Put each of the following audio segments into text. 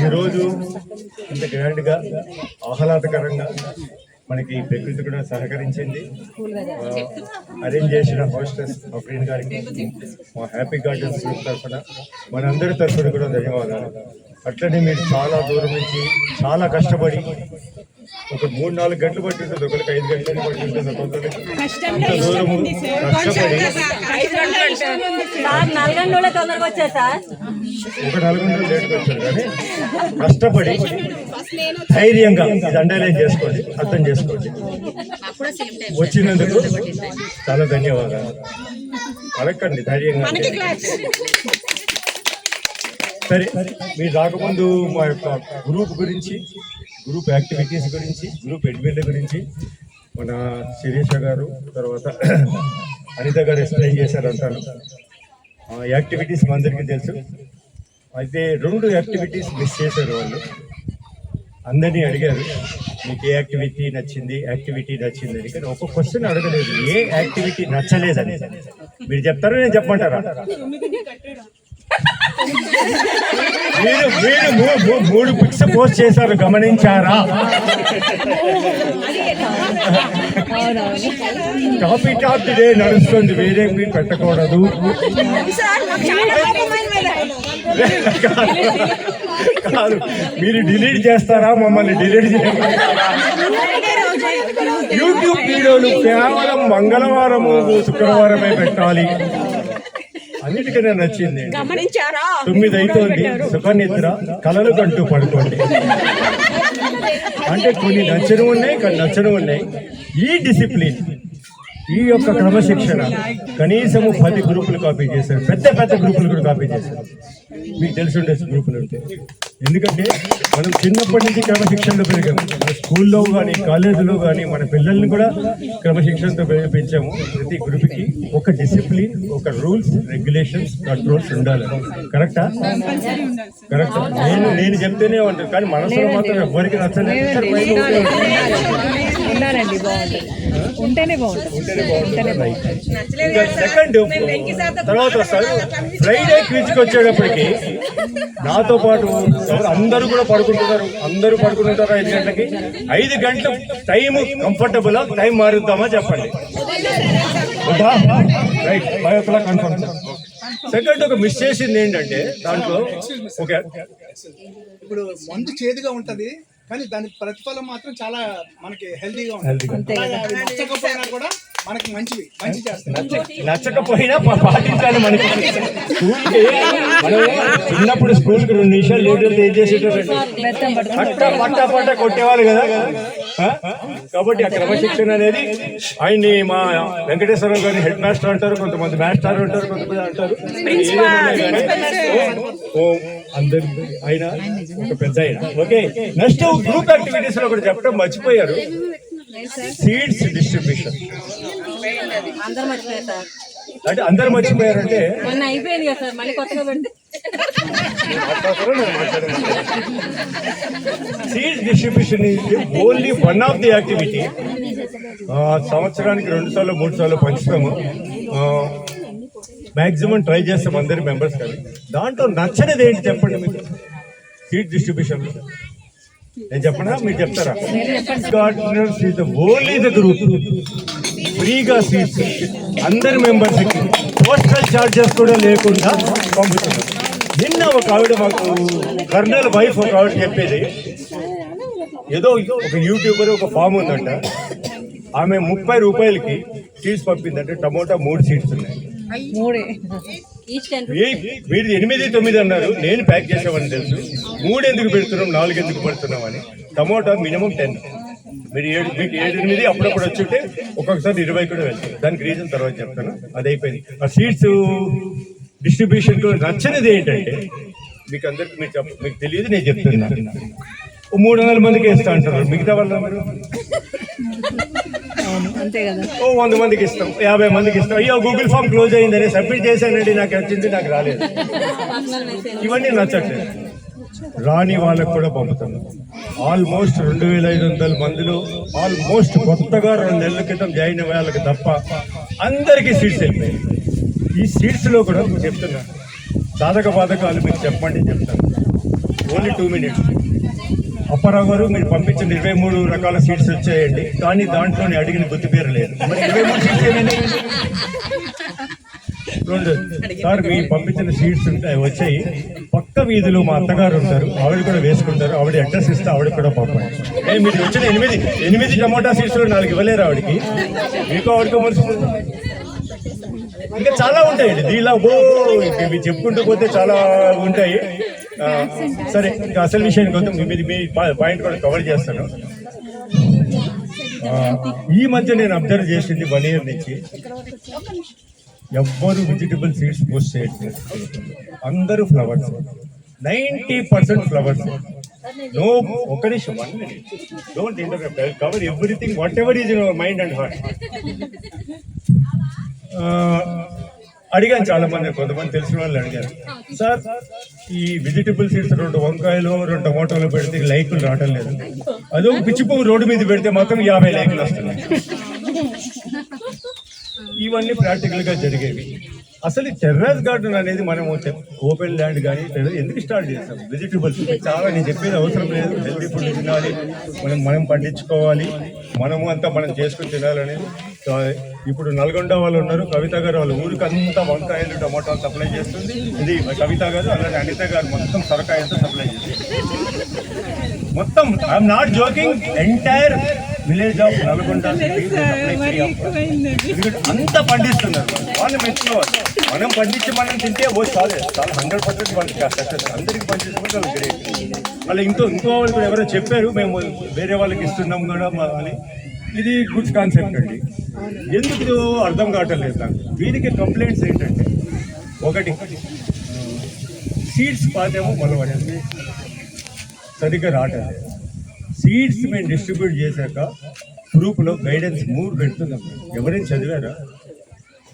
ఈరోజు ఇంత గ్రాండ్గా ఆహ్లాదకరంగా మనకి ప్రకృతి కూడా సహకరించింది. అరేంజ్ చేసిన హోస్టెస్ అఫ్రీన్ గారికి మా హ్యాపీ గార్డెన్స్ గ్రూప్ తరఫున మనందరి తరఫున కూడా ధన్యవాదాలు. అట్లనే మీరు చాలా దూరం నుంచి చాలా కష్టపడి ఒక మూడు నాలుగు గంటలు పట్టింటుంది ఒకరికి ఐదు గంటలు పట్టింటుంది కొందరికి ఇంత దూరము కష్టపడి ఒక నలుగురు లేట్కి వచ్చారు కానీ కష్టపడి ధైర్యంగా అండర్లైన్ చేసుకోండి అర్థం చేసుకోండి. వచ్చినందుకు చాలా ధన్యవాదాలు. అడగండి ధైర్యంగా. సరే మీరు రాకముందు మా యొక్క గ్రూప్ గురించి గ్రూప్ యాక్టివిటీస్ గురించి గ్రూప్ అడ్మిన్ల గురించి మన శిరీష గారు తర్వాత అనిత గారు ఎక్స్ప్లెయిన్ చేశారు అంటాను యాక్టివిటీస్ మా అందరికీ తెలుసు. అయితే రెండు యాక్టివిటీస్ మిస్ చేశారు వాళ్ళు. అందరినీ అడిగారు మీకు ఏ యాక్టివిటీ నచ్చింది? యాక్టివిటీ నచ్చింది? అని. కానీ ఒక క్వశ్చన్ అడగలేదు. ఏ యాక్టివిటీ నచ్చలేదని. మీరు చెప్తారా నేను చెప్పమంటారా? మీరు మీరు మూడు పిక్స్ పోస్ట్ చేశారు గమనించారా? టాపిక్ ఆఫ్ ది డే నడుస్తుంది వేరే మీరు పెట్టకూడదు. కాదు మీరు డిలీట్ చేస్తారా మమ్మల్ని డిలీట్ చేయమంటారా యూట్యూబ్ వీడియోలు కేవలం మంగళవారము శుక్రవారమే పెట్టాలి. అన్నిటికన్నా నచ్చింది. గమనించారా? తొమ్మిది అవుతోంది సుఖనిద్ర కలలు కంటూ పడుకోండి అంటే కొన్ని నచ్చని ఉన్నాయి కొన్ని నచ్చని ఉన్నాయి. ఈ డిసిప్లిన్ ఈ యొక్క క్రమశిక్షణ కనీసము పది గ్రూపులు కాపీ చేశారు. పెద్ద పెద్ద గ్రూపులు కూడా కాపీ చేశారు. మీకు తెలిసి ఉండే గ్రూపులు ఉంటే. ఎందుకంటే మనం చిన్నప్పటి నుంచి క్రమశిక్షణలో పెరిగాము. మన స్కూల్లో కానీ కాలేజీలో కానీ మన పిల్లల్ని కూడా క్రమశిక్షణతో పెంచాము. ప్రతి గ్రూప్కి ఒక డిసిప్లిన్ ఒక రూల్స్ రెగ్యులేషన్స్ కంట్రోల్స్ ఉండాలి. కరెక్టా? కరెక్ట్. నేను నేను చెప్తేనే ఉంటాను. కానీ మనసులో మాత్రం ఎవరికి నచ్చలేదు. ఉండాలండి బాగుంటుంది. ఉంటేనే బాగుంటుంది. సెకండ్ తర్వాత వస్తారు ఫ్రైడే క్విజ్కి వచ్చేటప్పటికి నాతో పాటు అందరూ కూడా పడుకుంటున్నారు. అందరూ పడుకుంటుంటారు ఐదు గంటలకి? ఐదు గంటలు. Time comfortable? టైం మారుద్దామా చెప్పండి. Right five o'clock confirm second ఒక మిస్ చేసింది ఏంటంటే దాంట్లో ఓకే ఇప్పుడు మందు చేదుగా ఉంటది. కానీ దాని ప్రతిఫలం మాత్రం చాలా మనకి హెల్దీగా. ఉంటుంది. నచ్చకపోయినా కూడా మనకి మంచివి మంచి చేస్తాయి. నచ్చ- నచ్చకపోయినా పాటించాలి మనకి చిన్నప్పుడు స్కూల్కి రెండు నిమిషాలు లేట్ అయితే ఏం చేసేటండి పట్ట పట్ట పట్ట కొట్టేవాళ్ళు కదా? ఆ? కాబట్టి ఆ క్రమశిక్షణ అనేది ఆయన్ని మా వెంకటేశ్వరరావు గారిని హెడ్ మాస్టర్ అంటారు కొంతమంది మాస్టర్ అంటారు కొంతమంది అంటారు. అందరి ఆయన ఒక పెద్ద ఆయన ఓకే నెక్స్ట్ గ్రూప్ యాక్టివిటీస్లో కూడా చెప్పడం మర్చిపోయారు. Seeds distribution. మర్చిపోయారు అంటే అందరు మర్చిపోయారంటే? మొన్న అయిపోయింది కదా సార్ మళ్ళీ కొత్తగా పెడితే. Seed distribution only one of the activity. సంవత్సరానికి రెండు సార్లు మూడు సార్లు పంచుతాము. మాక్సిమం ట్రై చేస్తాం అందరి మెంబర్స్ కానీ దాంట్లో నచ్చనిది ఏంటి చెప్పండి మీకు? సీట్ డిస్ట్రిబ్యూషన్ నేను చెప్పనా? మీరు చెప్తారా? Gardeners is only the group ఫ్రీగా సీట్స్ అందరి మెంబర్స్ పోస్టల్ చార్జెస్ కూడా లేకుండా పంపుతున్నారు. నిన్న ఒక ఆవిడ మాకు కర్నల్ వైఫ్ ఒక ఆవిడ చెప్పేది. ఏదో ఒక యూట్యూబర్ ఒక ఫామ్ ఉందంట. ఆమె ముప్పై రూపాయలకి సీట్స్ పంపిందంటే. టమోటా మూడు సీట్స్ ఉన్నాయి. మీరు ఎనిమిది తొమ్మిది అన్నారు. నేను ప్యాక్ చేసామని తెలుసు. మూడు ఎందుకు పెడుతున్నాం నాలుగు ఎందుకు పెడుతున్నాం అని. Tomato minimum ten. మీరు ఏడు మీకు ఏడు ఎనిమిది అప్పుడప్పుడు వచ్చి ఉంటే ఒక్కొక్కసారి ఇరవై కూడా వెళ్తాం దానికి రీజన్ తర్వాత చెప్తాను. అది అయిపోయింది. ఆ సీట్స్ డిస్ట్రిబ్యూషన్ నచ్చనిది ఏంటంటే మీకు అందరికి మీరు చెప్ప మీకు తెలియదు నేను చెప్తున్నా. ఓ మూడు వందల మందికి వేస్తా అంటారు మిగతా వాళ్ళ మీరు అవును అంతే కదా. ఓ వంద మందికి ఇస్తాం యాభై మందికి ఇస్తాం. అయ్యో గూగుల్ ఫామ్ క్లోజ్ అయిందని సబ్మిట్ చేశానండి నాకు వచ్చింది నాకు రాలేదు. ఇవన్నీ నచ్చట్లేదు. రాని వాళ్ళకు కూడా పంపుతాను ఆల్మోస్ట్ రెండు వేల ఐదు వందల మందిలో ఆల్మోస్ట్ కొత్తగా రెండు నెలల క్రితం జాయిన్ అయ్యే వాళ్ళకి తప్ప అందరికీ సీట్స్ వెళ్ళిపోయాయి. ఈ సీట్స్లో కూడా చెప్తున్నాను సాధక బాధకాలు మీకు చెప్పండి చెప్తాను. ఓన్లీ టూ మినిట్స్ అప్పారావు గారు మీరు పంపించిన ఇరవై మూడు రకాల సీట్స్ వచ్చాయండి. కానీ దాంట్లో నేను అడిగిన గుర్తు పేరు లేదు. ఇరవై మూడు సీట్స్ రెండు. సార్ మీరు పంపించిన సీట్స్ ఉంటాయి వచ్చాయి. పక్క వీధిలో మా అత్తగారు ఉంటారు. ఆవిడ కూడా వేసుకుంటారు. ఆవిడ అడ్రస్ ఇస్తే ఆవిడ కూడా పంపండి. మీరు వచ్చిన ఎనిమిది ఎనిమిది టమోటా సీట్స్ నాలుగు ఇవ్వలేరు ఆవిడకి. మీకు ఆవిడకి ఇంకా చాలా ఉంటాయండి. దీనిలా ఓ ఇవి చెప్పుకుంటూ పోతే చాలా ఉంటాయి. సరే ఇంకా అసలు విషయానికి వద్దాం. మీది మీ పాయింట్ కూడా కవర్ చేస్తాను. ఈ మధ్య నేను అబ్జర్వ్ చేసింది వన్ ఇయర్ నుంచి ఎవ్వరు వెజిటబుల్ సీడ్స్ పోస్ట్ చేయట్లేదు. అందరూ flowers ninety percent flowers no ఒక నిమిషం one minute don't interrupt cover everything whatever is your mind and heart అడిగాను చాలా మంది కొంతమంది తెలిసిన వాళ్ళు అడిగారు సార్ ఈ వెజిటబుల్ సీడ్స్ రెండు వంకాయలు రెండు టమాటోలు పెడితే లైకులు రావడం లేదు. అదో పిచ్చి రోడ్డు మీద పెడితే మాత్రం యాభై లైకులు వస్తున్నాయి. ఇవన్నీ ప్రాక్టికల్గా జరిగేవి. అసలు టెర్రస్ గార్డెన్ అనేది మనం ఓపెన్ ల్యాండ్ కానీ ఎందుకు స్టార్ట్ చేస్తాం వెజిటబుల్స్ చాలా నేను చెప్పేది అవసరం లేదు. హెల్తీ ఫుడ్ తినాలి మనం మనం పండించుకోవాలి. మనము అంతా మనం చేసుకుని తినాలనేది. సో, ఇప్పుడు నల్గొండ వాళ్ళు ఉన్నారు కవిత గారు వాళ్ళ ఊరికి అంతా వంకాయలు టమాటాలు సప్లై చేస్తుంది. ఇది కవిత గారు అలాగే అనిత గారు మొత్తం సొరకాయ అంతా సప్లై చేస్తుంది. మొత్తం I'm not joking entire village of Nalgonda. ఎందుకంటే అంత పండిస్తున్నారు. వాళ్ళు మెచ్చుకోవాలి. మనం పండించి మనం తింటే ఓ చాలే చాలా హండ్రెడ్ పర్సెంట్ వాళ్ళకి సక్సెస్ అందరికి పండించుకుంటే వాళ్ళు గ్రేట్ మళ్ళీ ఇంకో ఇంకో వాళ్ళు కూడా ఎవరో చెప్పారు మేము వేరే వాళ్ళకి ఇస్తున్నాం కూడా మా అని. ఇది గుడ్ కాన్సెప్ట్ అండి. ఎందుకు అర్థం కావటం లేదు నాకు. దీనికి కంప్లైంట్స్ ఏంటంటే ఒకటి సీడ్స్ పాతేమో మొలవలేదు సరిగ్గా రావటం సీడ్స్ మేము డిస్ట్రిబ్యూట్ చేశాక గ్రూప్లో గైడెన్స్ మూడు పెడుతున్నాం. ఎవరైనా చదివారా?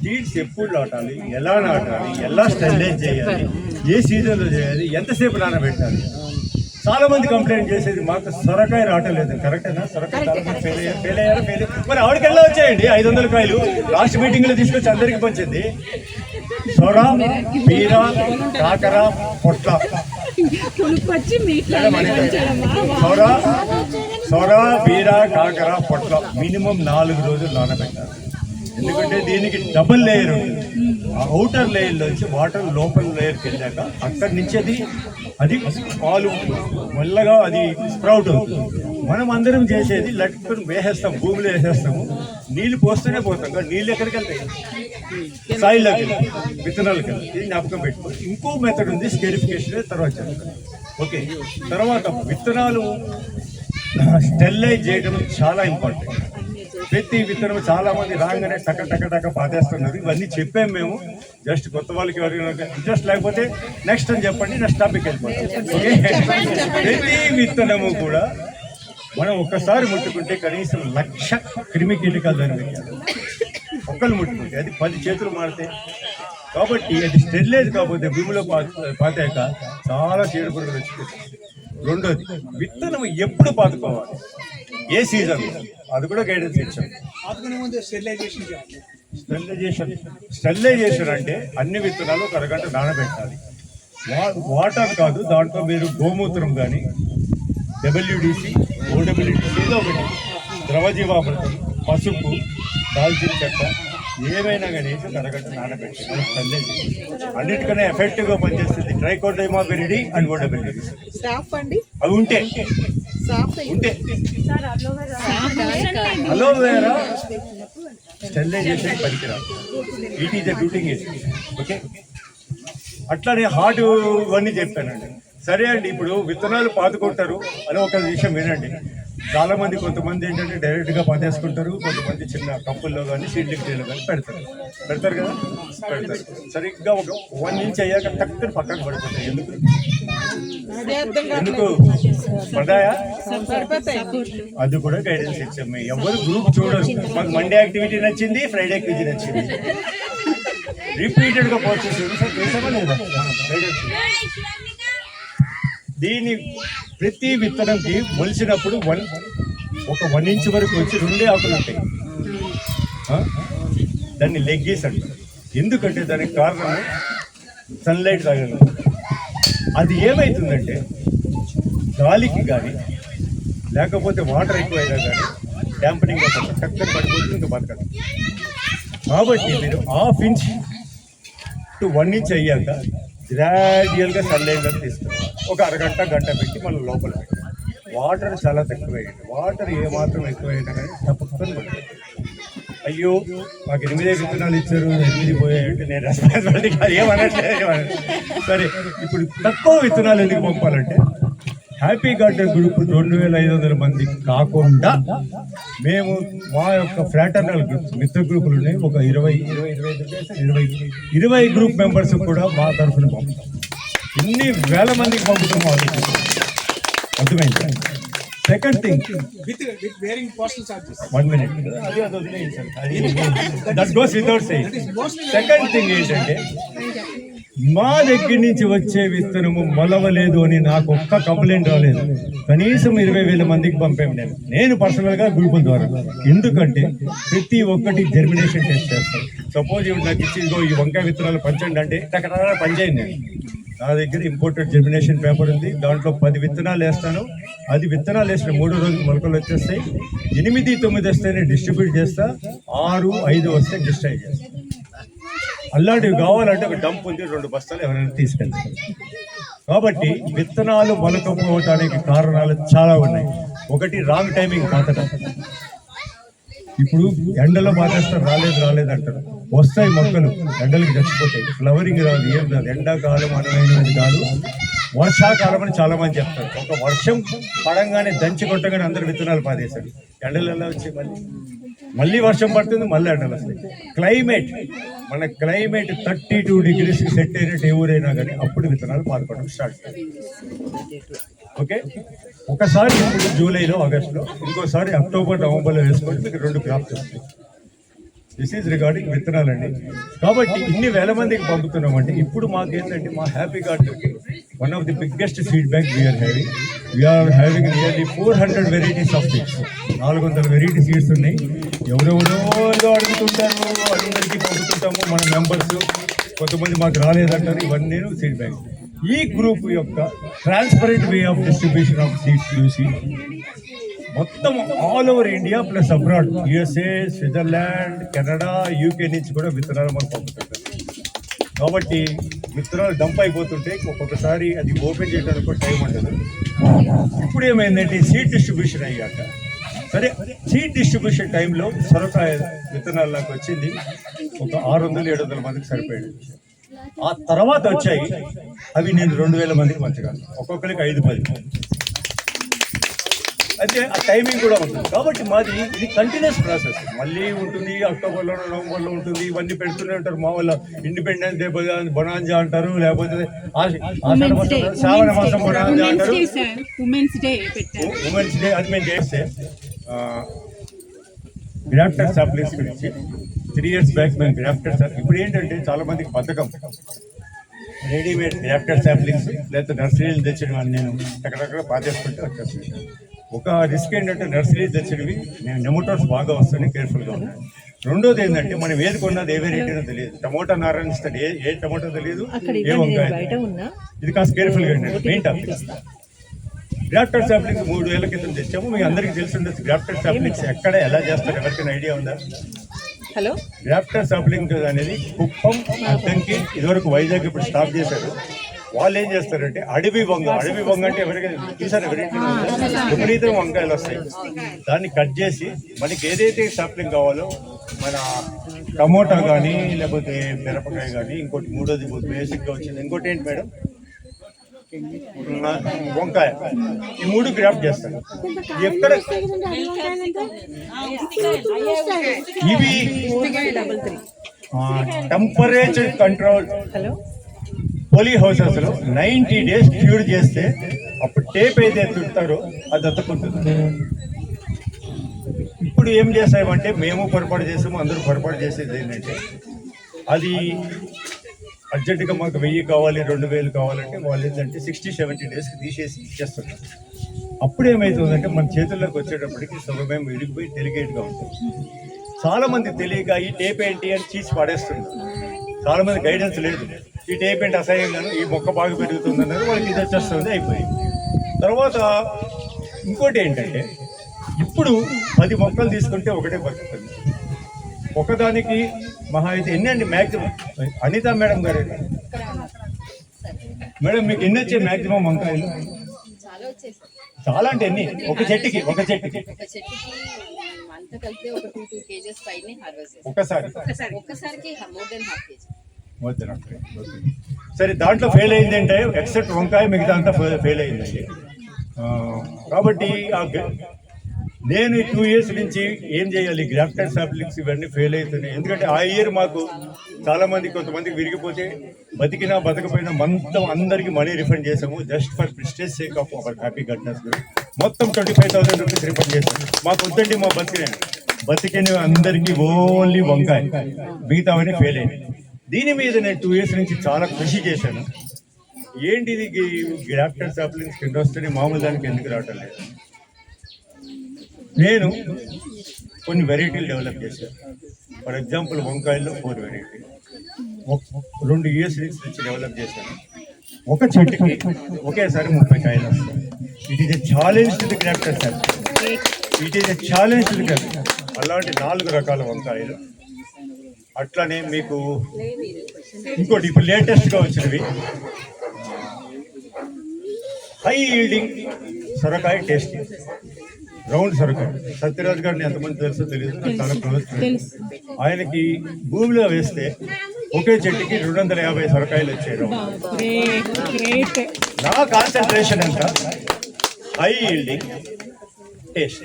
సీడ్స్ ఎప్పుడు నాటాలి? ఎలా నాటాలి? ఎలా స్టెరిలైజ్ చేయాలి? ఏ సీజన్లో చేయాలి? ఎంతసేపు నానబెట్టాలి? చాలా మంది కంప్లైంట్ చేసేది మాకు సొరకాయ రావట్లేదు కరెక్టేనా సొరకాయ ఫెయిల్ అయ్యారు ఫెయిల్ అయ్యారు ఫెయిల్ మరి ఆవిడకి ఎలా వచ్చాయండి? ఐదు వందల కాయలు లాస్ట్ మీటింగ్లో తీసుకొచ్చి అందరికి పంచింది. సొర బీర కాకర పొట్ల. అనేది. సొర సొర బీర కాకర పొట్ల. మినిమం నాలుగు రోజులు నానబెట్టాలి. ఎందుకంటే దీనికి డబుల్ లేయర్ ఉంటుంది. ఆ అవుటర్ లేయర్ నుంచి వాటర్ లోపల లేయర్కి వెళ్ళాక అక్కడి నుంచి అది అది పాలు మెల్లగా అది స్ప్రౌట్ అవుతుంది. మనం అందరం చేసేది లట్టుకుని వేసేస్తాం భూమిలో వేసేస్తాము. నీళ్ళు పోస్తూనే పోతాం కానీ నీళ్ళు ఎక్కడికి వెళ్తాయి? సాయిల్లోకి విత్తనాలకి వెళ్ళి ఇది జ్ఞాపకం పెట్టుకో. ఇంకో మెథడ్ ఉంది స్కెరిఫికేషన్ తర్వాత ఓకే తర్వాత విత్తనాలు స్టెరిలైజ్ చేయడం చాలా ఇంపార్టెంట్ ప్రతి విత్తనం చాలా మంది రాగానే టక టక టక పాతేస్తున్నారు. ఇవన్నీ చెప్పాం మేము. జస్ట్ కొత్త వాళ్ళకి ఎవరైనా ఇంట్రెస్ట్ లేకపోతే నెక్స్ట్ అని చెప్పండి నెక్స్ట్ టాపిక్ వెళ్ళిపోతాం. ఓకే? ప్రతి విత్తనము కూడా మనం ఒక్కసారి ముట్టుకుంటే కనీసం లక్ష క్రిమి కీటకాలు దాని పెట్టాలి. ఒక్కరు ముట్టుకుంటే అది పది చేతులు మారితే. కాబట్టి అది స్టెరిలైజ్ కాకపోతే భూమిలో పాతాక చాలా చీడపురుగులు వచ్చి రెండోది విత్తనం ఎప్పుడు పాతుకోవాలి? ఏ సీజన్? అది కూడా గైడెన్స్ ఇచ్చాం. Sterilization sterilization. అంటే అన్ని విత్తనాలు ఒక అరగంట నానబెట్టాలి. వాటర్ కాదు దాంట్లో మీరు గోమూత్రం కానీ డబ్ల్యూడిసి ఓడబ్ల్యూడిసి ఏదో ఒకటి. ద్రవజీవామృతం పసుపు దాల్చిన చెక్క ఏమైనా కానీ అరగంట నానబెట్టి స్టెరిలైజేషన్ అన్నిటికన్నా ఎఫెక్టివ్గా పనిచేస్తుంది. ట్రైకోడైమా బెరిడి అండ్ స్టాఫ్ అండి? అవి ఉంటే. ఉంటే. అలోవేరా స్టెరిలైజేషన్ పనికిరాదు it is the dusting it okay అట్లానే హార్ట్ ఇవన్నీ చెప్పానండి. సరే అండి ఇప్పుడు విత్తనాలు పాతుకుంటారు అని ఒక విషయం వినండి. చాలా మంది కొంతమంది ఏంటంటే డైరెక్ట్గా పాతేసుకుంటారు కొంతమంది చిన్న కప్పుల్లో కానీ సీడ్లింగ్ ట్రేలో కానీ పెడతారు. పెడతారు కదా? పెడతారు. సరిగ్గా ఒక వన్ ఇంచ్ అయ్యాక టక్కున పక్కన పడిపోతాయి. ఎందుకు? ఎందుకు? పడ్డాయా? అది కూడా గైడెన్స్ ఇచ్చాం మేము ఎవరు గ్రూప్ చూడరు. మాకు మండే యాక్టివిటీ నచ్చింది ఫ్రైడే యాక్టివిటీ నచ్చింది. రిపీటెడ్గా పోస్ట్ సార్ చేసామా లేదా? దీని ప్రతి విత్తనంకి మొలిచినప్పుడు వన్ ఒక వన్ ఇంచ్ వరకు వచ్చి రెండే ఆకులు ఉంటాయి. దాన్ని లెగ్గీస్ అంటారు. ఎందుకంటే దానికి కారణం సన్లైట్ తాగడం. అది ఏమవుతుందంటే గాలికి కానీ లేకపోతే వాటర్ ఎక్కువైనా కానీ డ్యాంపనింగ్ చక్కగా పడిపోతుంది ఇంకా బతకదు. కాబట్టి మీరు half inch to one inch అయ్యాక గ్రాడ్యువల్గా సన్లైన్లోకి తీసుకున్నాం. ఒక అరగంట గంట పెట్టి మళ్ళీ లోపల పెట్టి. వాటర్ చాలా తక్కువైంది. వాటర్ ఏమాత్రం ఎక్కువైనా కానీ తప్పకుండా అయ్యో మాకు ఎనిమిదే విత్తనాలు ఇచ్చారు ఎనిమిది పోయాయంటే నేను రెస్పాన్సిబిలిటీ కాదు ఏమనట్లేదు ఏమనట్లేదు. సరే ఇప్పుడు తక్కువ విత్తనాలు ఎందుకు పంపాలంటే హ్యాపీ గార్డెన్ గ్రూప్ రెండు వేల ఐదు వందల మంది కాకుండా మేము మా యొక్క ఫ్రాటర్నల్ గ్రూప్స్ మిత్ర గ్రూపులు ఉన్నాయి. ఒక ఇరవై ఇరవై ఇరవై ఇరవై గ్రూప్ మెంబర్స్ కూడా మా తరఫున పంపుతాం. ఇన్ని వేల మందికి పంపుతాం ఆలోచించాం అర్థమైంది? Second thing with with bearing postal charges one minute అది అది వదిలేయండి sir that goes without saying second thing ఏంటంటే మా దగ్గర నుంచి వచ్చే విత్తనము మొలవలేదు అని నాకు ఒక్క కంప్లైంట్ రాలేదు. కనీసం ఇరవై వేల మందికి పంపాము నేను. నేను పర్సనల్గా గ్రూపుల ద్వారా. ఎందుకంటే ప్రతి ఒక్కటి జర్మినేషన్ టెస్ట్ చేస్తాను. సపోజ్ ఇప్పుడు నాకు ఇచ్చిందో ఈ వంకాయ విత్తనాలు పంచండి అంటే టకటక పనిచేయండి నేను. నా దగ్గర ఇంపోర్టెడ్ జర్మినేషన్ పేపర్ ఉంది. దాంట్లో పది విత్తనాలు వేస్తాను. అది విత్తనాలు వేసిన మూడో రోజులు మొలకలు వచ్చేస్తాయి. ఎనిమిది తొమ్మిది వస్తేనే డిస్ట్రిబ్యూట్ చేస్తా. ఆరు ఐదు వస్తే డిస్ట్రైబ్ చేస్తాను అలాంటివి కావాలంటే ఒక డంప్ ఉంది రెండు బస్తాలు ఎవరైనా తీసుకెళ్తారు కాబట్టి విత్తనాలు మొలకపోవటానికి కారణాలు చాలా ఉన్నాయి. ఒకటి రాంగ్ టైమింగ్ పాతడం ఇప్పుడు ఎండలో బాధేస్తారు రాలేదు రాలేదు అంటారు. వస్తాయి మొక్కలు ఎండలకి చచ్చిపోతాయి. ఫ్లవరింగ్ రాదు ఏం రాదు. ఎండాకాలం అనువైనది కాదు. వర్షాకాలం అని చాలా మంది చెప్తారు. ఒక వర్షం పడంగానే దంచి కొట్టగానే అందరు విత్తనాలు పాదేశారు ఎండలు ఎలా వచ్చాయి మళ్ళీ? మళ్ళీ వర్షం పడుతుంది మళ్ళీ ఎండలు వస్తాయి. క్లైమేట్ మన క్లైమేట్ థర్టీ టూ డిగ్రీస్కి సెట్ అయినట్టు ఏ ఊరైనా కానీ అప్పుడు విత్తనాలు పాల్గొనడం స్టార్ట్ ఓకే ఒకసారి ఇప్పుడు జూలైలో ఆగస్టులో ఇంకోసారి అక్టోబర్ నవంబర్లో వేసుకుంటే మీకు రెండు క్రాప్స్ వస్తాయి. దిస్ ఈజ్ రిగార్డింగ్ విత్తనాలండి. కాబట్టి ఇన్ని వేల మందికి పంపుతున్నామంటే ఇప్పుడు మాకేంటంటే మా happy గార్డెన్కి one of the biggest feedback we are having we are having nearly four hundred varieties of things నాలుగు వందల వెరైటీ సీడ్స్ ఉన్నాయి. ఎవరెవరో ఏదో అడుగుతుంటారు అందరికీ పంపుతుంటాము మన మెంబర్స్ కొంతమంది మాకు రాలేదంటారు ఇవన్నీ ఫీడ్బ్యాక్ ఈ గ్రూప్ యొక్క transparent way of distribution of seeds చూసి మొత్తం all over India plus abroad USA Switzerland Canada UK నుంచి కూడా విత్తనాలు మనం పంపుతుంటారు. కాబట్టి విత్తనాలు డంప్ అయిపోతుంటే ఒక్కొక్కసారి అది ఓపెన్ చేయడానికి కూడా టైం ఉండదు. ఇప్పుడు ఏమైందంటే సీట్ డిస్ట్రిబ్యూషన్ అయ్యాక సరే సీడ్ డిస్ట్రిబ్యూషన్ టైంలో సొరకాయ విత్తనాలు నాకు వచ్చింది. ఒక ఆరు వందలు ఏడు వందల మందికి సరిపోయాడు ఆ తర్వాత వచ్చాయి. అవి నేను రెండు వేల మందికి పంచగలను. ఒక్కొక్కరికి ఐదు పది. అయితే ఆ టైమింగ్ కూడా ఉంటుంది కాబట్టి మాది ఇది కంటిన్యూస్ ప్రాసెస్ మళ్ళీ ఉంటుంది అక్టోబర్లో నవంబర్లో ఉంటుంది. ఇవన్నీ పెడుతూనే ఉంటారు. మా వల్ల ఇండిపెండెన్స్ డే బొనాంజా అంటారు లేకపోతే శ్రావణ మాసం బొనాంజా అంటారు. ఉమెన్స్ డే అది మేము చేస్తే గ్రాఫ్టర్ సాప్లింగ్స్ గురించి త్రీ ఇయర్స్ బ్యాక్ మేము గ్రాఫ్టర్ సాప్ ఇప్పుడు ఏంటంటే చాలా మందికి బతకం రెడీమేడ్ గ్రాఫ్టర్ సాప్లింగ్స్ లేకపోతే నర్సరీలు తెచ్చడం అని నేను అక్కడక్కడ బాధేసుకుంటే వచ్చేస్తుంది ఒక రిస్క్ ఏంటంటే నర్సరీలు తెచ్చినవి నేను నెమటోస్ బాగా వస్తాయి కేర్ఫుల్గా ఉన్నాను. రెండోది ఏంటంటే మనం ఏది కొన్నది ఏ వెరైటీనో తెలియదు. టమోటా నారాయణ ఇస్తాడు ఏ ఏ టమోటా తెలియదు ఏ వంకాయ ఇది కాస్త కేర్ఫుల్గా మెయిన్ టాపిక్ గ్రాఫ్టర్ సాప్లింగ్స్ మూడు వేల క్రితం తెచ్చాము. మీ అందరికీ తెలిసి ఉండొచ్చు గ్రాఫ్టర్ సాప్లింగ్స్ ఎక్కడ ఎలా చేస్తారు ఎవరికైనా ఐడియా ఉందా? హలో? గ్రాఫ్టర్ సాప్లింగ్ అనేది కుప్పం అద్దంకి ఇదివరకు వైజాగ్ ఇప్పుడు స్టాప్ చేశారు. వాళ్ళు ఏం చేస్తారంటే అడవి వంగ అడవి వంగ అంటే ఎవరికైనా చూసారు ఎవరైతే విపరీతం వంకాయలు వస్తాయి. దాన్ని కట్ చేసి మనకి ఏదైతే సాప్లింగ్ కావాలో మన టమోటా కానీ లేకపోతే మిరపకాయ కానీ ఇంకోటి మూడోది బేసిక్గా వచ్చింది. ఇంకోటి ఏంటి మేడం? వంకాయ. ఈ మూడు గ్రాఫ్ట్ చేస్తారు ఎక్కడ? ఇవి టెంపరేచర్ కంట్రోల్ పోలీ హౌసెస్లో నైన్టీ డేస్ క్యూర్ చేస్తే అప్పుడు టేప్ ఏదైతే చుడతారో అది అతుక్కుంటుంది. ఇప్పుడు ఏం చేసామంటే మేము పొరపాటు చేసాము అందరూ పొరపాటు చేసేది ఏంటంటే అది అర్జెంటుగా మాకు వెయ్యి కావాలి రెండు వేలు కావాలంటే వాళ్ళు ఏంటంటే సిక్స్టీ సెవెంటీ డేస్కి తీసేసి ఇచ్చేస్తున్నారు. అప్పుడు ఏమవుతుందంటే మన చేతుల్లోకి వచ్చేటప్పటికి సమయం విరిగిపోయి డెలికేట్గా ఉంటుంది చాలామంది తెలియక ఈ టేప్ ఏంటి అని తీసి పడేస్తున్నారు. చాలామంది గైడెన్స్ లేదు. ఈ టేప్ ఏంటి అసహ్యంగాను ఈ మొక్క బాగా పెరుగుతుంది అన్నది వాళ్ళకి ఇది వచ్చేస్తుంది అయిపోయింది. తర్వాత ఇంకోటి ఏంటంటే ఇప్పుడు పది మొక్కలు తీసుకుంటే ఒకటే బతుకుతుంది. ఒకదానికి మహా అయితే ఎన్ని అండి మ్యాక్సిమం అనిత మేడం గారు. మేడం మీకు ఎన్ని వచ్చాయి మ్యాక్సిమం వంకాయలు? చాలా అంటే ఎన్ని? ఒక చెట్టుకి ఒక చెట్టుకి. ఒకసారి. సరే దాంట్లో ఫెయిల్ అయింది అంటే ఎక్సెప్ట్ వంకాయ మిగతా అంతా ఫెయిల్ అయిందండి. కాబట్టి ఆ నేను టూ ఇయర్స్ నుంచి ఏం చేయాలి? గ్రాఫ్టర్ సాప్లింగ్స్ ఇవన్నీ ఫెయిల్ అవుతున్నాయి. ఎందుకంటే ఆ ఇయర్ మాకు చాలా మంది కొంతమందికి విరిగిపోతే బతికినా బతకపోయినా మొత్తం అందరికీ మనీ రిఫండ్ చేసాము just for prestige sake of our happy gardens మొత్తం twenty five thousand rupees refund చేసాము మాకు వద్దండి మా బతికిన. బతికిన అందరికీ ఓన్లీ వంకాయ మిగతావన్నీ ఫెయిల్ అయినాయి. దీని మీద నేను టూ ఇయర్స్ నుంచి చాలా కృషి చేశాను. ఏంటి ఇది గ్రాఫ్టెడ్ సాప్లింగ్స్ కింద వస్తేనే మామూలు దానికి ఎందుకు రావటం లేదు. నేను కొన్ని వెరైటీలు డెవలప్ చేశాను ఫర్ ఎగ్జాంపుల్ వంకాయల్లో ఫోర్ వెరైటీ రెండు ఇయర్స్ నుంచి డెవలప్ చేశాను ఒక చెట్టుకి ఒకేసారి ముప్పై కాయలు వస్తాయి. It is a challenge to the grafter sir it is a challenge to the grafter అలాంటి నాలుగు రకాల వంకాయలు. అట్లానే మీకు ఇంకోటి ఇప్పుడు లేటెస్ట్గా వచ్చినవి. హై ఈల్డింగ్ సొరకాయ టేస్ట్ రౌండ్ సర్కిల్ సత్యరాజ్ గారిని ఎంతమంది తెలుసో తెలియదు చాలా క్లోజ్ ఆయనకి భూమిలో వేస్తే ఒకే చెట్టుకి రెండు వందల యాభై సొరకాయలు వచ్చాయి నా కాన్సన్ట్రేషన్ ఎంత? హై ఈల్డింగ్ టేస్ట్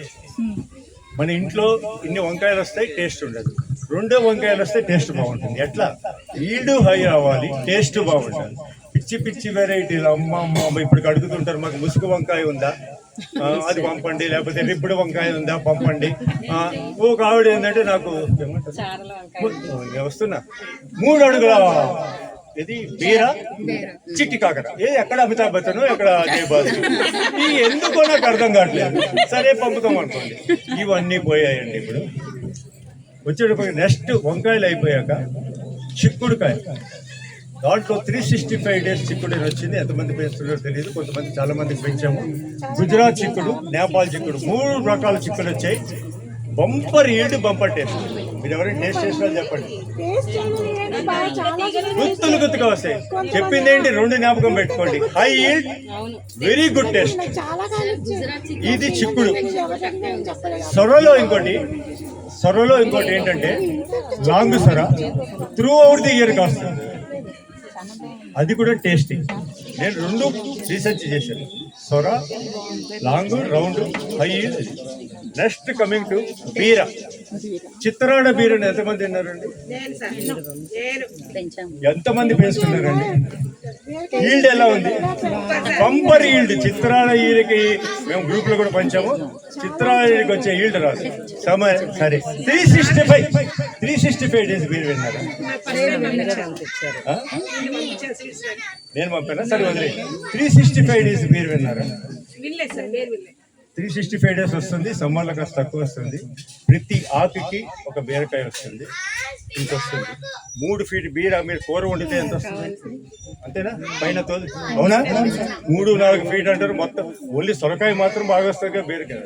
మన ఇంట్లో ఇన్ని వంకాయలు వస్తాయి టేస్ట్ ఉండదు. రెండో వంకాయలు వస్తే టేస్ట్ బాగుంటుంది. ఎట్లా? ఈల్డ్ హై అవ్వాలి టేస్ట్ బాగుంటుంది. పిచ్చి పిచ్చి వెరైటీలు అమ్మ అమ్మ అమ్మ ఇప్పుడు అడుగుతుంటారు మాకు ముసుగు వంకాయ ఉందా? అది పంపండి లేకపోతే రిప్పుడు వంకాయ ఉందా పంపండి. ఆ, ఒక ఆవిడ ఏంటంటే నాకు వస్తున్నా. మూడు అడుగుల. ఇది బీర? చిట్టి కాకర. ఏ ఎక్కడ అమితాబ్ బచ్చన్ ఎక్కడ జయబాబు ఈ ఎందుకో నాకు అర్థం కావట్లేదు. సరే పంపుతాం అనుకోండి. ఇవన్నీ పోయాయండి ఇప్పుడు. వచ్చేటప్పుడు నెక్స్ట్ వంకాయలు అయిపోయాక చిక్కుడుకాయ. దాంట్లో త్రీ సిక్స్టీ ఫైవ్ డేస్ చిక్కుడు వచ్చింది. ఎంతమంది పెంచుతున్నారో తెలియదు కొంతమంది చాలా మందికి పెంచాము. గుజరాత్ చిక్కుడు నేపాల్ చిక్కుడు మూడు రకాల చిక్కులు వచ్చాయి. బంపర్ ఏడు బంపర్ టేస్ట్. మీరు ఎవరైనా టేస్ట్ చేసినా చెప్పండి. గుత్తులు గుత్తుగా వస్తాయి. చెప్పింది ఏంటి? రెండు జ్ఞాపకం పెట్టుకోండి. High yield very good taste. ఇది చిక్కుడు. సొరలో ఇంకోటి. సొరలో ఇంకోటి ఏంటంటే లాంగ్ సొర త్రూ అవుట్ ది ఇయర్ కాస్తుంది అది కూడా టేస్టీ నేను రెండు రీసెర్చ్ చేశాను. సొర long round high next coming to బీర. చిత్తరాడ బీరని ఎంతమంది తిన్నారండి ఎంతమంది పెంచుతున్నారండి ఈల్డ్ ఎలా ఉంది? Bumper yield. చిత్రాల ఈలకి మేము గ్రూప్లో కూడా పంచాము. చిత్రాల వచ్చే ఈల్డ్ రాదు. సమయ సరే. Three sixty five. Three sixty five days మీరు విన్నారా? నేను పంపానా? సరే వదిలే. త్రీ సిక్స్టీ ఫైవ్ డేస్ మీరు విన్నారా? త్రీ సిక్స్టీ ఫైవ్ డేస్ వస్తుంది సమ్మర్లో కాస్త తక్కువ వస్తుంది. ప్రతి ఆకుకి ఒక బీరకాయ వస్తుంది ఇంత వస్తుంది. మూడు ఫీట్ బీర మీరు కూర వండితే ఎంత వస్తుంది? అంతేనా? పైన తోలు. అవునా? మూడు నాలుగు ఫీట్ అంటారు మొత్తం ఓన్లీ సొరకాయ మాత్రం బాగా వస్తుంది కదా బీరకాయ.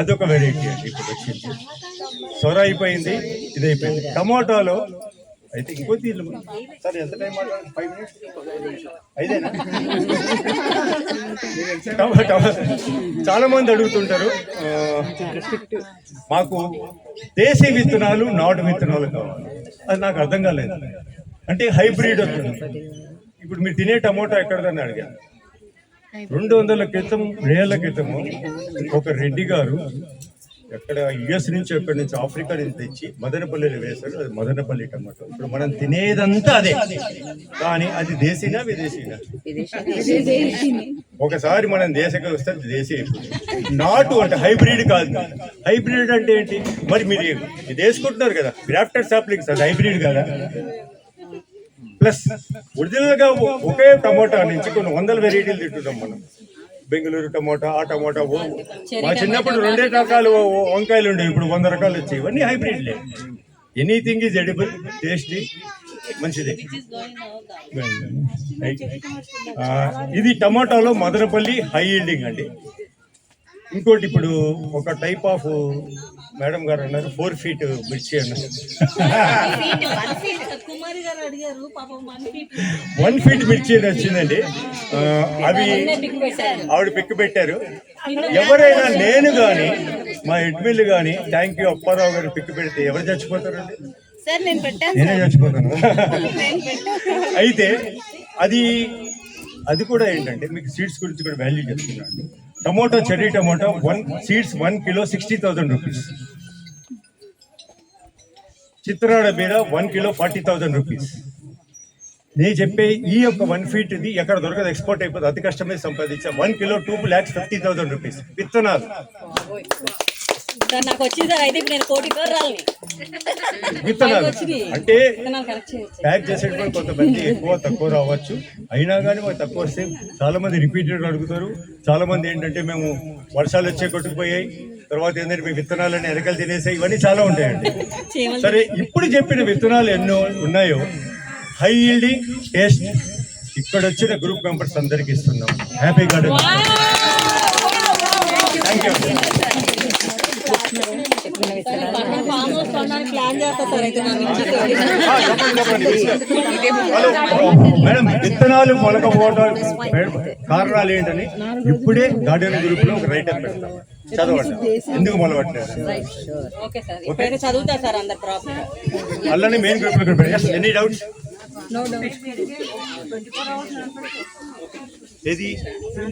అదొక వెరైటీ అండి ఇప్పుడు వచ్చింది. సొర అయిపోయింది ఇది అయిపోయింది. టమాటాలో అయితే ఇంకొద్ది ఇల్లు సరే ఎంత టైం ఫైవ్ మినిట్స్? చాలా మంది అడుగుతుంటారు మాకు దేశీ విత్తనాలు నాటు విత్తనాలు కావాలి. అది నాకు అర్థం కాలేదు. అంటే హైబ్రిడ్ వస్తుంది. ఇప్పుడు మీరు తినే టమోటా ఎక్కడదని అడిగాను. రెండు వందల క్రితం వేల క్రితము ఒక రెడ్డి గారు ఎక్కడ యుఎస్ నుంచి ఎక్కడి నుంచి ఆఫ్రికా నుంచి తెచ్చి మదనపల్లిలో వేశారు. అది మదనపల్లి టమాటో. ఇప్పుడు మనం తినేదంతా అదే. కానీ అది దేశీనా విదేశీనా? ఒకసారి మనం దేశంగా వస్తే దేశీయ దేశీ నాటు అంటే హైబ్రిడ్ కాదు. హైబ్రిడ్ అంటే ఏంటి? మరి మీరు ఇది వేసుకుంటున్నారు కదా గ్రాఫ్టర్ సాప్లింగ్స్ అది హైబ్రిడ్ కదా? ప్లస్ ఒరిజినల్గా ఒకే టమోటా నుంచి కొన్ని వందల వెరైటీలు తింటున్నాం మనం. బెంగళూరు టమోటా ఆ టమోటా మా చిన్నప్పుడు రెండే రకాలు వంకాయలు ఉండేవి. ఇప్పుడు వంద రకాలు వచ్చాయి. ఇవన్నీ హైబ్రిడ్లే ఎనీథింగ్ ఈజ్ ఎడిబుల్ టేస్టీ మంచిది. ఇది టమాటాలో మదనపల్లి హై ఈల్డింగ్ అండి. ఇంకోటి ఇప్పుడు ఒక టైప్ ఆఫ్ మేడం గారు అన్నారు ఫోర్ ఫీట్ మిర్చి అన్నారు వన్ ఫీట్ మిర్చి అని వచ్చిందండి. అవి ఆవిడ పిక్ పెట్టారు. ఎవరైనా నేను కానీ మా ఎడ్మిల్ కానీ థ్యాంక్ యూ అప్పారావు గారు పిక్ పెడితే ఎవరు చచ్చిపోతారండి? నేను చచ్చిపోతాను. అయితే అది అది కూడా ఏంటంటే మీకు సీడ్స్ గురించి కూడా వాల్యూ చెప్తున్నాను. Tomato cherry tomato one seeds one kilo sixty thousand rupees. Chitrada బీర one kilo forty thousand rupees. నేను చెప్పే ఈ యొక్క వన్ ఫీట్ ఇది ఎక్కడ దొరకదు ఎక్స్పోర్ట్ అయిపోతుంది అతి కష్టమే సంపాదించా one kilo two lakhs fifty thousand rupees. విత్తనాలు. సార్ నాకు వచ్చింది సార్ అయితే ఇప్పుడు నేను కోటి కోరాలని విత్తనాలు. అంటే ప్యాక్ చేసేటప్పుడు కొంతమంది ఎక్కువ తక్కువ రావచ్చు. అయినా కానీ మాకు తక్కువ వస్తే చాలా మంది రిపీటెడ్ అడుగుతారు. చాలా మంది ఏంటంటే మేము వర్షాలు వచ్చే కొట్టుకుపోయాయి తర్వాత ఏంటంటే మీ విత్తనాలని ఎరకలు తినేసాయి. ఇవన్నీ చాలా ఉంటాయండి. సరే ఇప్పుడు చెప్పిన విత్తనాలు ఎన్నో ఉన్నాయో హై ఈల్డింగ్ టేస్ట్ ఇక్కడ వచ్చిన గ్రూప్ మెంబర్స్ అందరికి ఇస్తున్నాం. Happy garden. Thank you madam విత్తనాలు మొలకపోవడం కారణాలు ఏంటని ఇప్పుడే గార్డెన్ గ్రూప్లో ఒక రైటర్ పెడతాం చదవండి ఎందుకు మొలబట్టారు అలానే మెయిన్ గ్రూప్లో ఎనీ డౌట్స్ ఏది?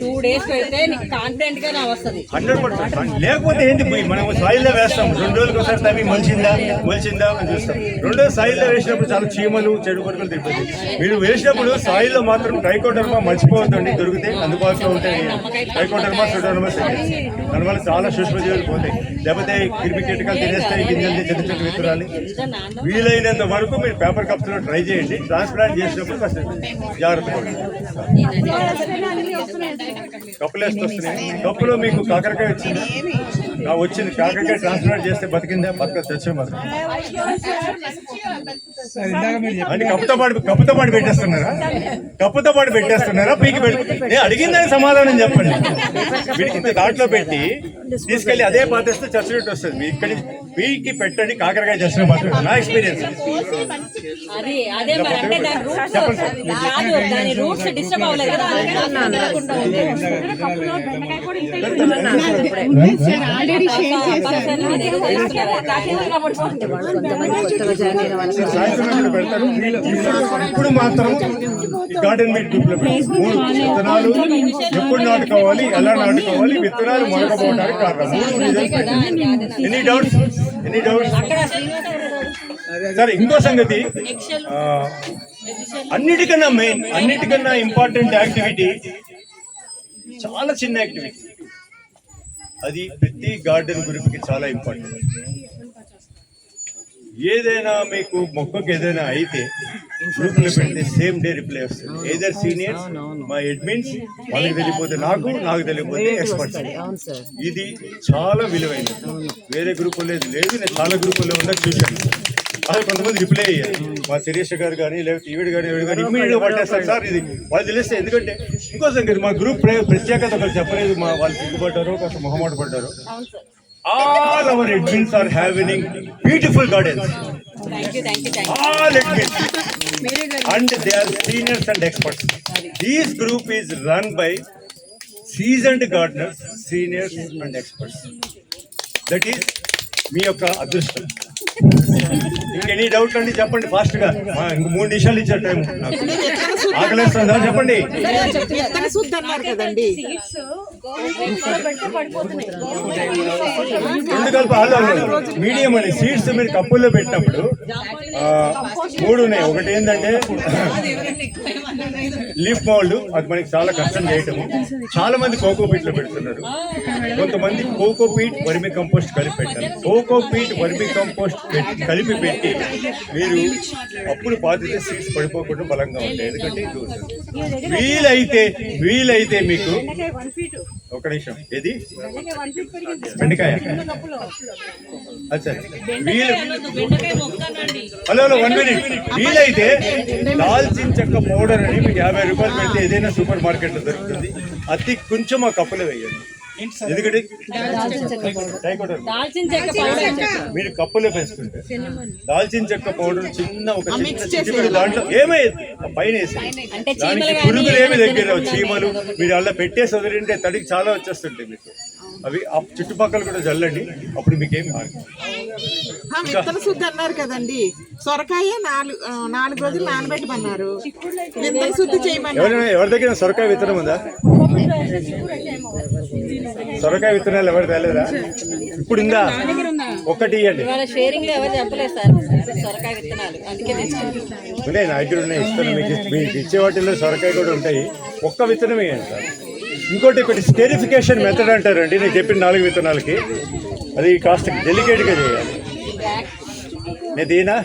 టూ డేస్ నీకు కాన్ఫిడెంట్గా నా వస్తుంది. Hundred percent. లేకపోతే ఏంటి పోయి మనం సాయిల్లో వేస్తాం. రెండు రోజులకు ఒకసారి తవ్వి మొలిచిందా? మొలిచిందా అని చూస్తాం. రెండో సాయిల్లో వేసినప్పుడు చాలా చీమలు చెడు కొడుకులు తిరుగుతాయి. మీరు వేసినప్పుడు సాయిల్లో మాత్రం ట్రైకోడర్మా మర్చిపోవద్దండి. దొరికితే అందుబాటులో ఉంటాయి. ట్రైకోడర్మా సుడోనమస్ దానివల్ల చాలా సూక్ష్మజీవులు పోతాయి. లేకపోతే క్రిమి కీటకాలు తినేస్తాయి గింజలు చిన్న చిన్న విత్తనాలు. వీలైనంత వరకు మీరు పేపర్ కప్స్లో ట్రై చేయండి. ట్రాన్స్ప్లాంట్ చేసినప్పుడు కాస్త జాగ్రత్త కప్పులు వేస్తే వస్తున్నాయి. కప్పులో మీకు కాకరకాయ వచ్చింది? నా వచ్చింది. కాకరకాయ ట్రాన్స్ప్లాంట్ చేస్తే బతికిందా? బతక తెచ్చే బతక అని కప్పుతో పాటు కప్పుతో పాటు పెట్టేస్తున్నారా? కప్పుతో పాటు పెట్టేస్తున్నారా? పీకి పెట్టి అడిగిందని సమాధానం చెప్పండి. వీడికి ఇంత దాంట్లో పెట్టి తీసుకెళ్ళి అదే పాతేస్తే చచ్చినట్టు వస్తుంది. మీ ఇక్కడి పీకి పెట్టండి కాకరకాయ చచ్చిన పాత్ర నా ఎక్స్పీరియన్స్ అది పెడతారు ఇప్పుడు మాత్రం గార్డెన్ మీట్ గ్రూప్లో విత్తనాలు ఎప్పుడు నాటుకోవాలి ఎలా నాటుకోవాలి విత్తనాలు మొలకపోవడానికి కారణం. ఎనీ డౌట్స్ ఎనీ డౌట్స్ సరే ఇంకో సంగతి. అన్నిటికన్నా మెయిన్ అన్నిటికన్నా ఇంపార్టెంట్ యాక్టివిటీ చాలా చిన్న యాక్టివిటీ అది ప్రతి గార్డెన్ గ్రూప్కి చాలా ఇంపార్టెంట్ ఏదైనా మీకు మొక్కకు ఏదైనా అయితే గ్రూప్లో పెడితే సేమ్ డే రిప్లై వస్తుంది. ఏదర్ సీనియర్స్ మా అడ్మిన్స్ వాళ్ళకి తెలియపోతే నాకు నాకు తెలియకపోతే ఎక్స్పర్ట్స్ ఇది చాలా విలువైనది. వేరే గ్రూపులో లేదు. లేదు నేను చాలా గ్రూపుల్లో ఉన్నా చూశాను. అది కొంతమంది రిప్లై అయ్యారు. మా శిరీష్ గారు కానీ లేకపోతే ఈవిడ కానీ ఈవిడ కానీ ఇమ్మీడియట్గా పట్టేస్తారు సార్ ఇది వాళ్ళు తెలిస్తే ఎందుకంటే ఇంకో సంగతి మా గ్రూప్ ప్ర- ప్రత్యేకత ఒకరు చెప్పలేదు. మా వాళ్ళు సిగ్గుపడ్డారు కాస్త మొహమాట పడ్డారు. All our admins are having beautiful gardens and they are seniors and experts. This group is run by seasoned gardeners seniors and experts. That is మీ యొక్క అదృష్టం. ఇంకెనీ డౌట్ అండి చెప్పండి ఫాస్ట్గా. ఇంక మూడు నిమిషాలు ఇచ్చారు టైం ఆకలేస్తుందా? చెప్పండి. రెండు కలిపి ఆలో మీడియం అండి సీడ్స్ మీరు కప్పుల్లో పెట్టినప్పుడు మూడు ఉన్నాయి. ఒకటి ఏంటంటే లీఫ్ మౌల్డ్ అది మనకి చాలా కష్టం చేయటము. చాలా మంది కోకో పెడుతున్నారు. కొంతమంది కోకో పీట్ వర్మి కంపోస్ట్ కలిపి పెట్టాలి. కోకో పీట్ వర్మి కంపోస్ట్ పెట్టి- కలిపి పెట్టి మీరు అప్పుడు పాతితే సీడ్స్ పడిపోకుండా బలంగా ఉంటాయి ఎందుకంటే వీలైతే వీలైతే మీకు ఒక నిమిషం. ఏది? బెండకాయ అచ్చా. Hello hello one minute. వీలైతే దాల్చిన చెక్క పౌడర్ అని మీకు యాభై రూపాయలు పెడితే ఏదైనా సూపర్ మార్కెట్లో దొరుకుతుంది. అతి కొంచెం ఆ కప్పులో వేయండి. ఎందుకంటే మీరు కప్పులో వేసుకుంటే దాల్చిన చెక్క పౌడర్ చిన్న ఒక చిన్న దాంట్లో ఏమయ్యేది? ఆ పైన వేసి అంటే చీమలు దానికి పురుగులు ఏమి దగ్గర చీమలు మీరు అలా పెట్టేసి వదిలింటే తడికి చాలా వచ్చేస్తుంటాయి మీకు. అవి ఆ చుట్టుపక్కల కూడా చల్లండి అప్పుడు మీకేమి హాని విత్తన శుద్ధి అన్నారు కదండి. సొరకాయ నాలుగు నాలుగు రోజులు నానబెట్టమన్నారు. విత్తన శుద్ధి చేయమన్నారు. ఎవరి దగ్గర సొరకాయ విత్తనం ఉందా? సొరకాయ విత్తనాలు ఎవరు తేలేదా? ఇప్పుడు ఉందా? ఒక్కటి ఇవ్వండి ఇవాళ షేరింగ్లో ఎవరు చెప్పలేదు సార్. సొరకాయ విత్తనాలు. అందుకే ఉన్నాయి నా దగ్గర ఉన్నాయి. ఇస్తాను మీకు. మీకు ఇచ్చే వాటిల్లో సొరకాయ కూడా ఉంటాయి. ఒక్క విత్తనం వేయండి సార్. ఇంకోటి ఒకటి స్టెరిఫికేషన్ మెథడ్ అంటారండి నేను చెప్పిన నాలుగు విత్తనాలకి. అది కాస్త డెలికేట్గా చేయాలి. నేను దీనా?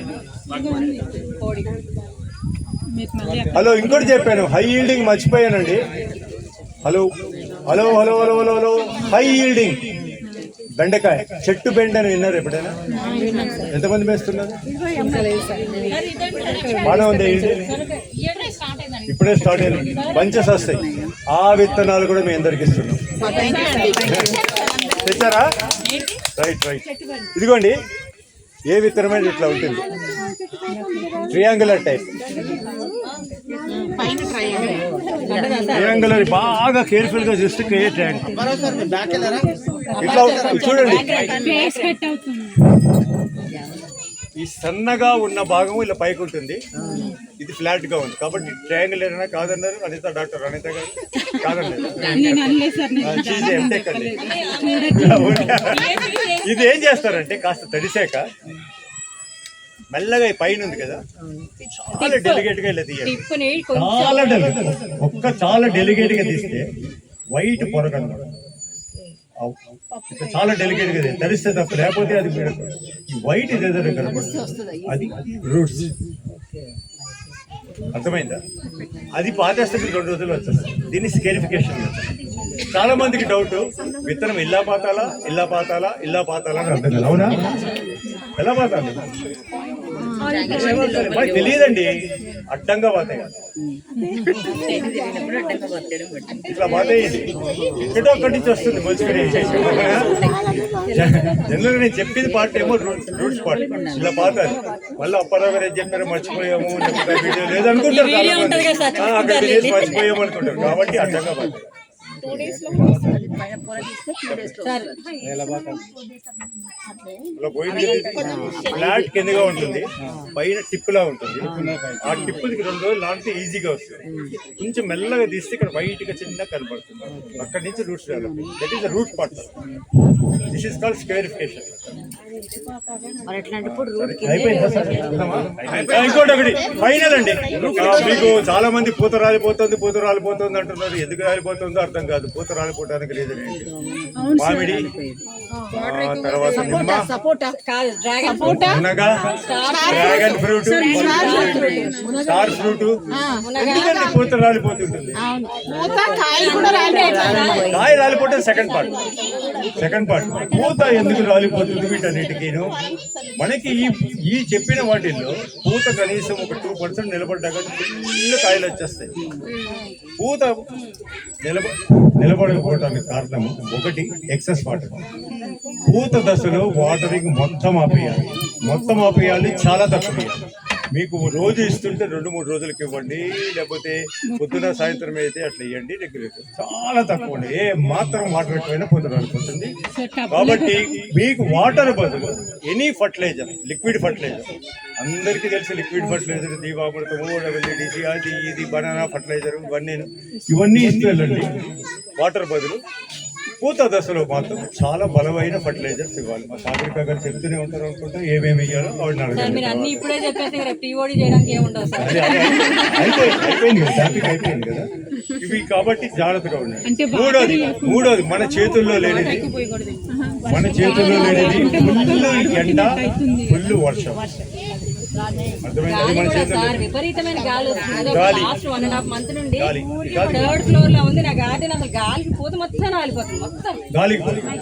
హలో ఇంకోటి చెప్పాను హై ఈల్డింగ్ మర్చిపోయానండి. Hello hello hello hello hello hello high yielding బెండకాయ చెట్టు బెండ అని విన్నారు ఎప్పుడైనా? ఎంతమంది వేస్తున్నారు బాగానే ఉంది ఈల్డింగ్ ఇప్పుడే స్టార్ట్ అయ్యింది బంచెస్ వస్తాయి. ఆ విత్తనాలు కూడా మేము అందరికి ఇస్తున్నాం. తెచ్చారా? Right right. ఇదిగోండి ఏ విత్తనమైన ఇట్లా ఉంటుంది. ట్రియాంగులర్ టైప్. ట్రియాంగులర్ బాగా కేర్ఫుల్గా చూస్తే క్రియేట్ వెళ్ళారా? ఇట్లా ఉంటుంది. చూడండి. ఈ సన్నగా ఉన్న భాగం ఇలా పైకి ఉంటుంది ఇది ఫ్లాట్గా ఉంది. కాబట్టి ట్రయాంగిల్ ఏమైనా కాదన్నారు. అనిత డాక్టర్ అనిత గారు కాదన్నారు. అండి ఇది ఏం చేస్తారంటే కాస్త తడిసాక మెల్లగా ఈ పైన ఉంది కదా. చాలా డెలిగేట్గా ఇలా తీయాలి. చాలా డెలిగేట్ ఒక్క చాలా డెలిగేట్గా తీస్తే వైట్ పొర చాలా డెలిగేట్గా. తడిస్తే తప్ప లేకపోతే అది వైట్ ఇది ఏదైనా కనబడుతుంది అది రూట్స్ అర్థమైందా? అది పాతేస్తే మీకు రెండు రోజులు వచ్చేస్తుంది దీన్ని స్కేరిఫికేషన్ చాలా మందికి డౌట్ విత్తనం ఇల్లా పాతాలా ఇల్లా పాతాలా ఇల్లా పాతాలా అని అర్థం కాదు. అవునా? ఎలా పాతాలి? తెలియదండి. అడ్డంగా పాతాయి ఇట్లా పాతేయండి ఎక్కడో ఒక్కడి నుంచి వస్తుంది మంచిగా జనరల్ నేను చెప్పింది పార్ట్ ఏమో రూట్స్ పార్ట్ ఇలా పాతారు మళ్ళీ అప్పారావు చెప్పారో మర్చిపోయాము వీడియో లేదనుకుంటారు చాలా వీడియో మంది. ఉంటది కదా సార్, సార్. ఇలా పోయింది ఫ్లాట్ కిందగా ఉంటుంది. పైన టిప్ లా ఉంటుంది. ఆ. టిప్ రెండు రోజులు లాంటి ఈజీగా వస్తుంది. కొంచెం మెల్లగా తీస్తే ఇక్కడ వైట్గా చిన్న కనపడుతుంది అక్కడి నుంచి roots that is the root part this is called scarification అయిపోయిందా సార్? ఆ, ఇంకోటి ఒకటి ఫైనల్ అండి. మీకు చాలా మంది పూత రాలిపోతుంది పూత రాలిపోతుంది అంటున్నారు. ఎందుకు రాలిపోతుందో అర్థం కాదు. పూత రాలిపోవడానికి ఏంటి? మామిడి ఆ, తర్వాత డ్రాగన్ ఫ్రూట్. Star fruit. ఎందుకంటే పూత రాలిపోతుంటుంది? అవును. పూత కాయలు కూడా రాలిపోతాయి. కాయ రాలిపోతే సెకండ్ పార్ట్ సెకండ్ పార్ట్ పూత ఎందుకు రాలిపోతుంది? వీటన్నిటికీను మనకి ఈ ఈ చెప్పిన వాటిల్లో పూత కనీసం ఒక టూ పర్సెంట్ నిలబడ్డాక ఫుల్ కాయలు వచ్చేస్తాయి. పూత నిలబ నిలబడకపోవడానికి కారణం ఒకటి ఎక్సెస్ వాటర్ పూత దశలో వాటరింగ్ మొత్తం ఆపేయాలి. మొత్తం ఆపేయాలి చాలా తక్కువ. మీకు రోజు ఇస్తుంటే రెండు మూడు రోజులకి ఇవ్వండి లేకపోతే పొద్దున సాయంత్రం అయితే అట్లా ఇవ్వండి. రెగ్యులేట్ చాలా తక్కువ అండి ఏ మాత్రం వాటర్ ఎక్కువైనా పొద్దున అనుకుంటుంది. కాబట్టి మీకు వాటర్ బదులు ఎనీ ఫర్టిలైజర్ లిక్విడ్ ఫర్టిలైజర్. అందరికీ తెలిసి లిక్విడ్ ఫర్టిలైజర్ దీపామృతము అది ఇది బనానా ఫర్టిలైజర్ ఇవన్నీ. ఇవన్నీ ఇస్తూ వెళ్ళండి వాటర్ బదులు పూత దశలో మాత్రం చాలా బలమైన ఫర్టిలైజర్స్ ఇవ్వాలి. మా సాగరిక గారు చెప్తూనే ఉంటారు అనుకుంటా ఏమేమి ఇవ్వాలో అయిపోయింది కదా, టాపిక్ అయిపోయింది కదా. ఇవి కాబట్టి జాగ్రత్తగా ఉండండి. మూడోది మూడోది మన చేతుల్లో లేనిది. మన చేతుల్లో లేనిది ఫుల్ ఎండ ఫుల్ వర్షం. గాలి కూడా సార్. విపరీతమైన గాలి వస్తుంది. గాలి. Last one and half month నుండి గాలి. గాలి. థర్డ్ ఫ్లోర్లో ఉంది. నా గార్డెన్ అసలు గాలికి పోతే మొత్తం రాలిపోతుంది. మొత్తం.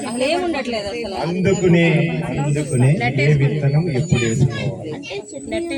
అసలు ఏమి ఉండట్లేదు అసలు. అందుకునే అందుకునే ఏ విత్తనం ఎప్పుడు వేసుకోవాలి? నెట్